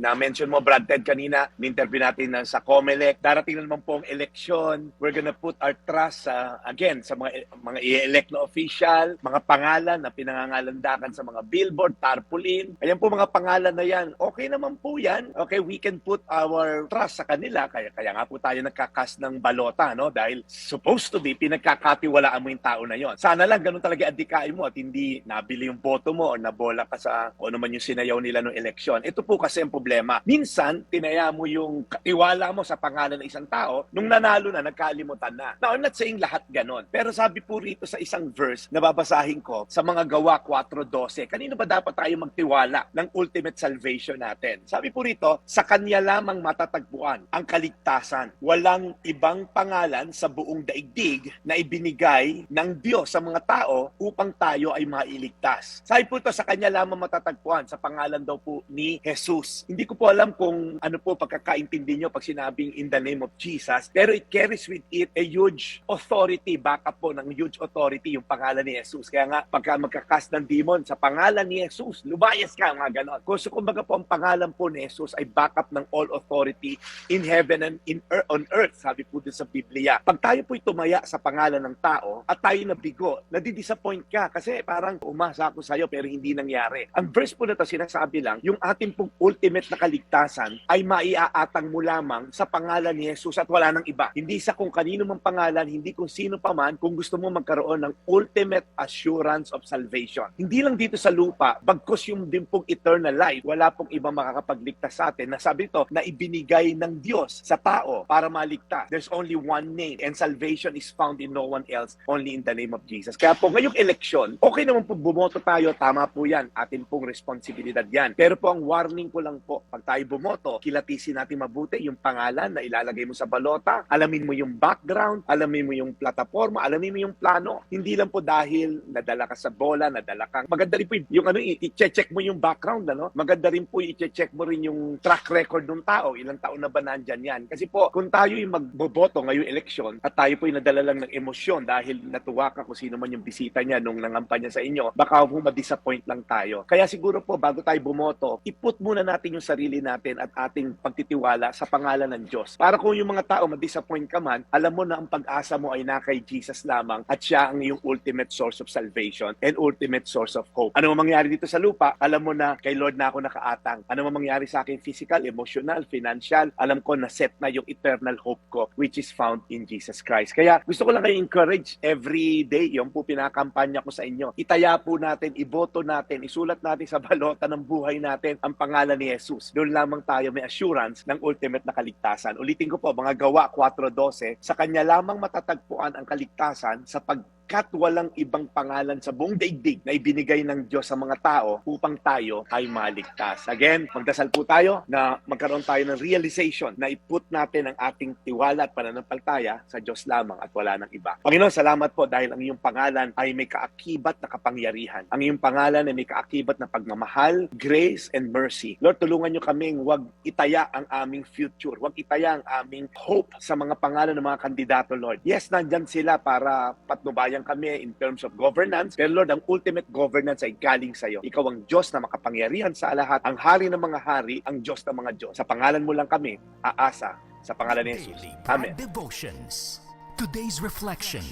Na-mention mo, Brad Ted, kanina, ni-interview natin na sa COMELEC. Darating na naman po ang eleksyon. We're gonna put our trust, sa, again, sa mga mga i-elect na official, mga pangalan na pinangangalandakan sa mga billboard, tarpaulin. Ayan po mga pangalan na yan. Okay naman po yan. Okay, we can put our trust sa kanila. Kaya, kaya nga po tayo nagkakas ng balota, no? Dahil supposed to be, pinagkakatiwalaan mo yung tao na yon. Sana lang ganun talaga adikain mo at hindi nabili yung boto mo o nabola ka sa kung ano man yung sinayaw nila ng eleksyon. Ito po kasi ang problema. Minsan, tinaya mo yung katiwala mo sa pangalan ng isang tao, nung nanalo na, nagkalimutan na. Now, I'm not saying lahat ganon. Pero sabi po rito sa isang verse na babasahin ko sa mga gawa 4.12, kanino ba dapat tayo magtiwala ng ultimate salvation natin? Sabi po rito, sa kanya lamang matatagpuan ang kaligtasan. Walang ibang pangalan sa buong daigdig na ibinigay ng Diyos sa mga tao upang tayo ay mailigtas. Sabi po ito, sa kanya lamang matatagpuan sa pangalan daw po ni Jesus. Hindi ko po alam kung ano po pagkakaintindi nyo pag sinabing in the name of Jesus, pero it carries with it a huge authority, backup po ng huge authority yung pangalan ni Jesus. Kaya nga, pagka magkakas ng demon sa pangalan ni Jesus, lumayas ka, mga ganon. So, kumbaga po, ang pangalan po ni Jesus ay backup ng all authority in heaven and in earth, on earth, sabi po din sa Biblia. Pag tayo po'y tumaya sa pangalan ng tao at tayo nabigo, nadidisappoint ka kasi parang umasa ako sa'yo pero hindi nangyari. Ang verse po na to sinasabi lang, yung ating pong ultimate na kaligtasan ay maiaatang mo lamang sa pangalan ni Jesus at wala nang iba. Hindi sa kung kanino man pangalan, hindi kung sino pa man, kung gusto mo magkaroon ng ultimate assurance of salvation. Hindi lang dito sa lupa, bagkos yung din pong eternal life, wala pong ibang makakapagligtas sa atin. Nasabi ito na ibinigay ng Diyos sa tao para maligtas. There's only one name and salvation is found in no one else, only in the name of Jesus. Kaya po ngayong eleksyon, okay naman po bumoto tayo, tama po yan, atin pong responsibilidad yan. Pero po ang warning ko lang po, pag tayo bumoto, kilatisin natin mabuti yung pangalan na ilalagay mo sa balota, alamin mo yung background, alamin mo yung plataforma, alamin mo yung plano. Hindi lang po dahil nadala ka sa bola, nadala kang, maganda rin po yung, ano, i-check mo yung background, ano? Maganda rin po i-check mo rin yung track record ng tao, ilang taon na ba nandyan yan. Kasi po, kung tayo yung magboboto ngayong eleksyon at tayo po yung nadala lang ng emosyon dahil natuwa ka kung sino man yung bisita niya nung nangampanya sa inyo, baka po ma-disappoint lang tayo. Kaya siguro po, bago tayo bumoto, iput muna natin yung sarili natin at ating pagtitiwala sa pangalan ng Diyos. Para kung yung mga tao ma-disappoint ka man, alam mo na ang pag-asa mo ay na kay Jesus lamang at siya ang iyong ultimate source of salvation and ultimate source of hope. Ano man mangyari dito sa lupa, alam mo na kay Lord na ako nakaatang. Ano man mangyari sa akin physical, emotional, financial, alam ko na set na yung eternal hope ko which is found in Jesus Christ. Kaya gusto ko lang kayo encourage every day, yung po pinakampanya ko sa inyo. Itaya po natin, iboto natin, isulat natin sa balota ng buhay natin ang pangalan ni Jesus. Doon lamang tayo may assurance ng ultimate na kaligtasan. Ulitin ko po, mga gawa 4.12, sa kanya lamang matatagpuan ang kaligtasan sa pag kat walang ibang pangalan sa buong daigdig na ibinigay ng Diyos sa mga tao upang tayo ay maligtas. Again, magdasal po tayo na magkaroon tayo ng realization na iput natin ang ating tiwala at pananampalataya sa Diyos lamang at wala ng iba. Panginoon, salamat po dahil ang iyong pangalan ay may kaakibat na kapangyarihan. Ang iyong pangalan ay may kaakibat na pagmamahal, grace, and mercy. Lord, tulungan niyo kaming wag itaya ang aming future. Wag itaya ang aming hope sa mga pangalan ng mga kandidato, Lord. Yes, nandyan sila para patnubayan kami in terms of governance. Pero Lord, ang ultimate governance ay galing sa iyo. Ikaw ang Diyos na makapangyarihan sa lahat, ang hari ng mga hari, ang Diyos ng mga Diyos. Sa pangalan mo lang kami, aasa sa pangalan ni Jesus. Amen. Devotions. Today's reflection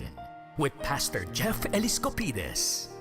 with Pastor Jeff Eliscopides.